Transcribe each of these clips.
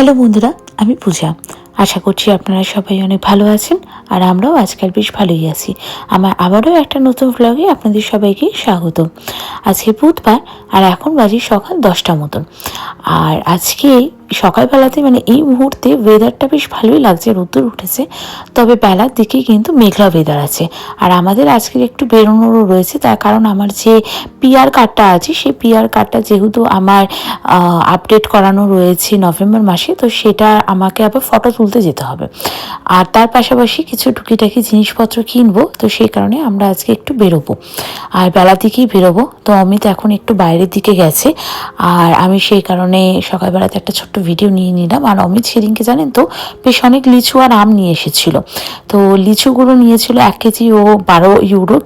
Hello বন্ধুরা আমি পূজা। আশা করছি আপনারা সবাই অনেক ভালো আছেন আর আমরাও আজকাল বেশ ভালোই আছি। আমার আবারও একটা নতুন ভ্লগে আপনাদের সবাইকে স্বাগত। আজকে বুধবার আর এখন বাজে সকাল দশটা মতন। আর আজকে সকালবেলাতে মানে এই মুহূর্তে ওয়েদারটা বেশ ভালোই লাগছে, রোদ্দুর উঠেছে, তবে বেলার দিকে কিন্তু মেঘলা ওয়েদার আছে। আর আমাদের আজকের একটু বেরোনোরও রয়েছে, তার কারণ আমার যে পিআর কার্ডটা আছে, সেই পিআর কার্ডটা যেহেতু আমার আপডেট করানো রয়েছে নভেম্বর মাসে, তো সেটা আমাকে আবার ফটো তুলতে যেতে হবে। আর তার পাশাপাশি কিছু টুকিটাকি জিনিসপত্র কিনবো, তো সেই কারণে আমরা আজকে একটু বেরোবো। আর বেলার দিকেই বেরোবো, তো অমিত এখন একটু বাইরের দিকে গেছে। আর আমি সেই কারণে সকালবেলাতে একটা ছোট্ট ভিডিও নিয়ে নিলাম। আর অমিত সেদিনকে জানেন তো, বেশ অনেক লিচু আর আম নিয়ে এসেছিল। তো লিচুগুলো নিয়েছিল এক কেজি ও বারো ইউরো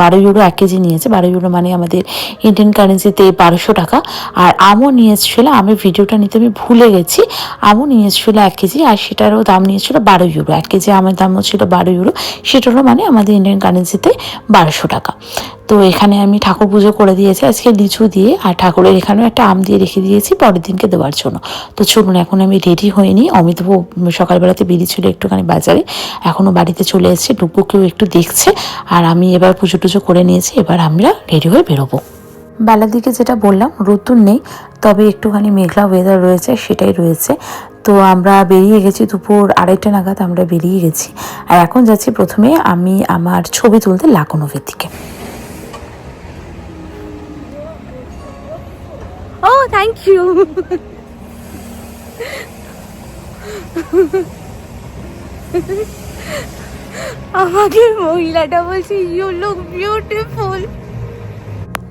বারো ইউরো এক কেজি নিয়েছে। বারো ইউরো মানে আমাদের ইন্ডিয়ান কারেন্সিতে বারোশো টাকা। আর আমও নিয়ে এসেছিল আমি ভিডিওটা নিতে আমি ভুলে গেছি। আমও নিয়ে এসেছিল এক কেজি, আর সেটারও দাম নিয়েছিল বারো ইউরো এক কেজি আমের দাম ছিল বারো ইউরো সেটা হলো মানে আমাদের ইন্ডিয়ান কারেন্সিতে বারোশো টাকা। তো এখানে আমি ঠাকুর পুজো করে দিয়েছি। আজকে লিচু দিয়ে আর ঠাকুরের এখানেও একটা আম দিয়ে রেখে দিয়েছি পরের দিনকে দেওয়ার জন্য। তো চলুন, এখন আমি রেডি হইনি। অমিতবাবু সকালবেলাতে বেরিয়েছিল একটুখানি বাজারে। এখনও বাড়িতে চলে এসেছে। ডুকুকেও একটু দেখছে। আর আমি এবার পুজো টুজো করে নিয়েছি। এবার আমরা রেডি হয়ে বেরোবো। বেলার দিকে যেটা বললাম, রোদ্দুর নেই, তবে একটুখানি মেঘলা ওয়েদার রয়েছে, সেটাই রয়েছে। তো আমরা বেরিয়ে গেছি দুপুর আড়াইটা নাগাদ আমরা বেরিয়ে গেছি। আর এখন যাচ্ছি প্রথমে আমি আমার ছবি তুলতে লাকনোভের দিকে। Oh, thank you. আমাকে মহিলাটা বলছে ইউ লুক বিউটিফুল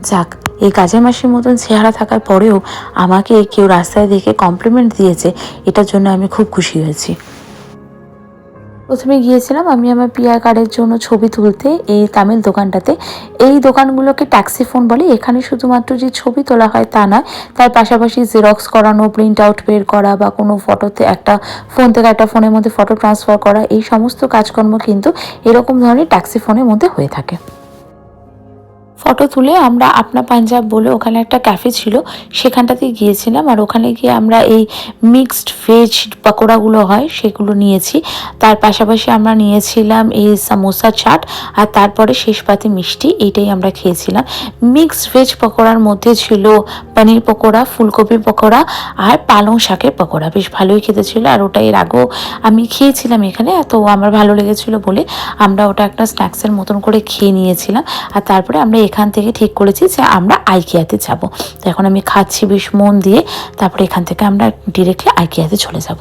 যাক এই কাজের মাসির মতন চেহারা থাকার পরেও আমাকে কেউ রাস্তায় দেখে কমপ্লিমেন্ট দিয়েছে, এটার জন্য আমি খুব খুশি হয়েছি। প্রথমে গিয়েছিলাম আমি আমার পিআর কার্ডের জন্য ছবি তুলতে এই তামিল দোকানটাতে। এই দোকানগুলোকে ট্যাক্সি ফোন বলে, এখানে শুধুমাত্র যে ছবি তোলা হয় তা নয়, তার পাশাপাশি জেরক্স করানো প্রিন্ট আউট বের করা বা কোনো ফটোতে একটা ফোন থেকে একটা ফোনের মধ্যে ফটো ট্রান্সফার করা, এই সমস্ত কাজকর্ম কিন্তু এরকম ধরনের ট্যাক্সি ফোনের মধ্যে হয়ে থাকে। ফটো তুলে আমরা আপনা পাঞ্জাব বলে ওখানে একটা ক্যাফে ছিল, সেখানটাতে গিয়েছিলাম আর ওখানে গিয়ে আমরা এই মিক্সড ভেজ পকোড়াগুলো হয় সেগুলো নিয়েছি। তার পাশাপাশি আমরা নিয়েছিলাম এই সামোসা চাট আর তারপরে শেষ পাতে মিষ্টি, এইটাই আমরা খেয়েছিলাম। মিক্সড ভেজ পকোড়ার মধ্যে ছিল পনির পকোড়া, ফুলকপি পকোড়া আর পালং শাকের পকোড়া। বেশ ভালোই খেতে ছিল আর ওটা এর আগেও আমি খেয়েছিলাম এখানে তো আমার ভালো লেগেছিল বলে আমরা ওটা একটা স্ন্যাক্সের মতন করে খেয়ে নিয়েছিলাম। আর তারপরে আমরা এখান থেকে ঠিক করেছি যে আমরা আইকিয়াতে যাব। তো এখন আমি খাচ্ছি বেশ মন দিয়ে, তারপরে এখান থেকে আমরা ডিরেক্টলি আইকিয়াতে চলে যাব।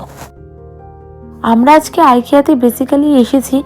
আমরা আজকে আইকিয়াতে বেসিক্যালি এসেছি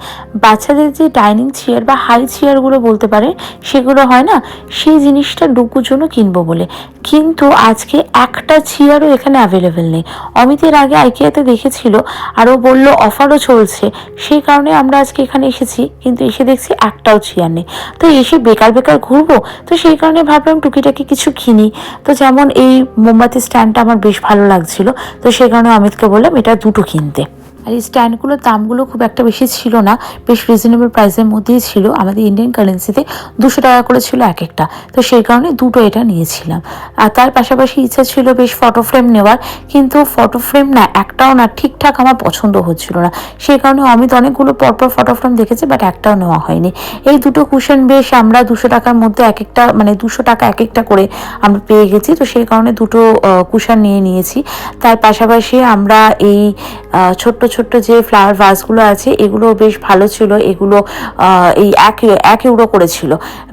বাচ্চাদের যে ডাইনিং চেয়ার বা হাই চেয়ারগুলো বলতে পারে, সেগুলো হয় না? সেই জিনিসটা ডুকুর জন্য কিনবো বলে। কিন্তু আজকে একটা চেয়ারও এখানে অ্যাভেলেবেল নেই। অমিতের আগে আইকিয়াতে দেখেছিল, আর ও বলল অফারও চলছে। সেই কারণে আমরা আজকে এখানে এসেছি, কিন্তু এসে দেখছি একটাও চেয়ার নেই। তো এসে বেকার বেকার ঘুরবো? তো সেই কারণে ভাবলাম টুকিটাকি কিছু কিনি। তো যেমন এই মোমবাতি স্ট্যান্ডটা আমার বেশ ভালো লাগছিল। তো সেই কারণে অমিতকে বললাম এটা দুটো কিনতে। আর এই স্ট্যান্ডগুলোর দামগুলো খুব একটা বেশি ছিল না, বেশ রিজনেবল প্রাইসের মধ্যেই ছিল। আমাদের ইন্ডিয়ান কারেন্সিতে দুশো টাকা করে ছিল এক একটা। তো সেই কারণে দুটো এটা নিয়েছিলাম। আর তার পাশাপাশি ইচ্ছা ছিল বেশ ফটো ফ্রেম নেওয়ার, কিন্তু ফটো ফ্রেম না একটাও না ঠিকঠাক আমার পছন্দ হচ্ছিল না। সেই কারণে অমিত অনেকগুলো পরপর ফটো ফ্রেম দেখেছে বাট একটাও নেওয়া হয়নি। এই দুটো কুশন বেশ আমরা দুশো টাকার মধ্যে এক একটা মানে দুশো টাকা এক একটা করে আমরা পেয়ে গেছি। তো সেই কারণে দুটো কুশন নিয়ে নিয়েছি। তার পাশাপাশি আমরা এই ছোট্ট ছোট্ট যে ফ্লাওয়ার ভাসগুলো আছে এগুলো বেশ ভালো ছিল। এগুলো এই এক এক ইউরো করে ছিল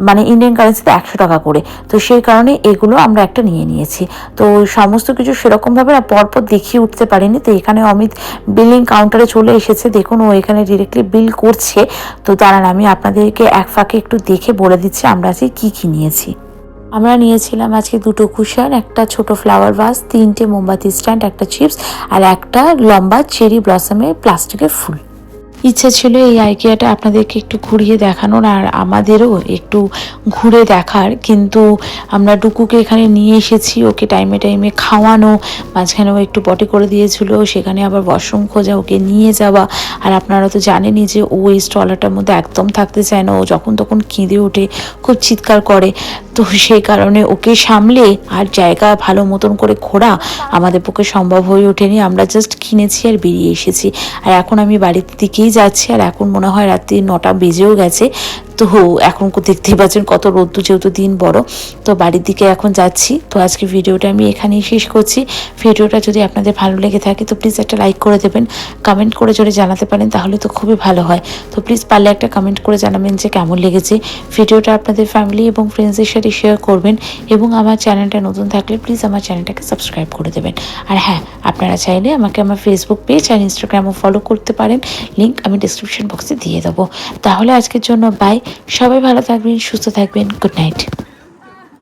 মানে ইন্ডিয়ান কারেন্সিতে একশো টাকা করে। তো সেই কারণে এগুলো আমরা একটা নিয়ে নিয়েছি। তো সমস্ত কিছু সেরকমভাবে পরপর দেখিয়ে উঠতে পারিনি। তো এখানে অমিত বিলিং কাউন্টারে চলে এসেছে। দেখুন, ও এখানে ডিরেক্টলি বিল করছে। তো দাঁড়ান, আমি আপনাদেরকে এক ফাঁকে একটু দেখে বলে দিচ্ছি, আমরা আজকে কী কী নিয়েছি। আমরা নিয়েছিলাম আজকে দুটো কুশন, একটা ছোট ফ্লাওয়ার ভাস তিনটে মোমবাতি স্ট্যান্ড একটা চিপস আর একটা লম্বা চেরি ব্লসমের প্লাস্টিকের ফুল। ইচ্ছে ছিল এই আইকিয়াটা আপনাদেরকে একটু ঘুরিয়ে দেখানোর আর আমাদেরও একটু ঘুরে দেখার, কিন্তু আমরা ডুকুকে এখানে নিয়ে এসেছি, ওকে টাইমে টাইমে খাওয়ানো, মাঝখানেও একটু পটি করে দিয়েছিল, সেখানে আবার ওয়াশরুম খোঁজা, ওকে নিয়ে যাওয়া। আর আপনারা তো জানেনই যে ও এই স্টলারটার মধ্যে একদম থাকতে চায় না, ও যখন তখন কেঁদে ওঠে, খুব চিৎকার করে। তো সেই কারণে ওকে সামলে আর জায়গা ভালো মতন করে ঘোরা আমাদের পক্ষে সম্ভব হয়ে ওঠেনি। আমরা জাস্ট কিনেছি আর বেরিয়ে এসেছি। আর এখন আমি বাড়ির দিকেই যাচ্ছি। আর এখন মনে হয় রাত্রি নটা বেজেও গেছে। তো এখন দেখতেই পাচ্ছেন কত রোদ্দু যেহেতু দিন বড়। তো বাড়ির দিকে এখন যাচ্ছি। তো আজকে ভিডিওটা আমি এখানেই শেষ করছি। ভিডিওটা যদি আপনাদের ভালো লেগে থাকে, তো প্লিজ একটা লাইক করে দেবেন। কমেন্ট করে যদি জানাতে পারেন, তাহলে তো খুবই ভালো হয়। তো প্লিজ পারলে একটা কমেন্ট করে জানাবেন যে কেমন লেগেছে। ভিডিওটা আপনাদের ফ্যামিলি এবং ফ্রেন্ডসদের সাথে শেয়ার করবেন এবং আমার চ্যানেলটা নতুন থাকলে প্লিজ আমার চ্যানেলটাকে সাবস্ক্রাইব করে দেবেন। আর হ্যাঁ আপনারা চাইলে আমাকে আমার ফেসবুক পেজ আর ইনস্টাগ্রামও ফলো করতে পারেন। লিঙ্ক আমি ডিসক্রিপশন বক্সে দিয়ে দেবো। তাহলে আজকের জন্য বাই সবাই ভালো থাকবেন সুস্থ থাকবেন গুড নাইট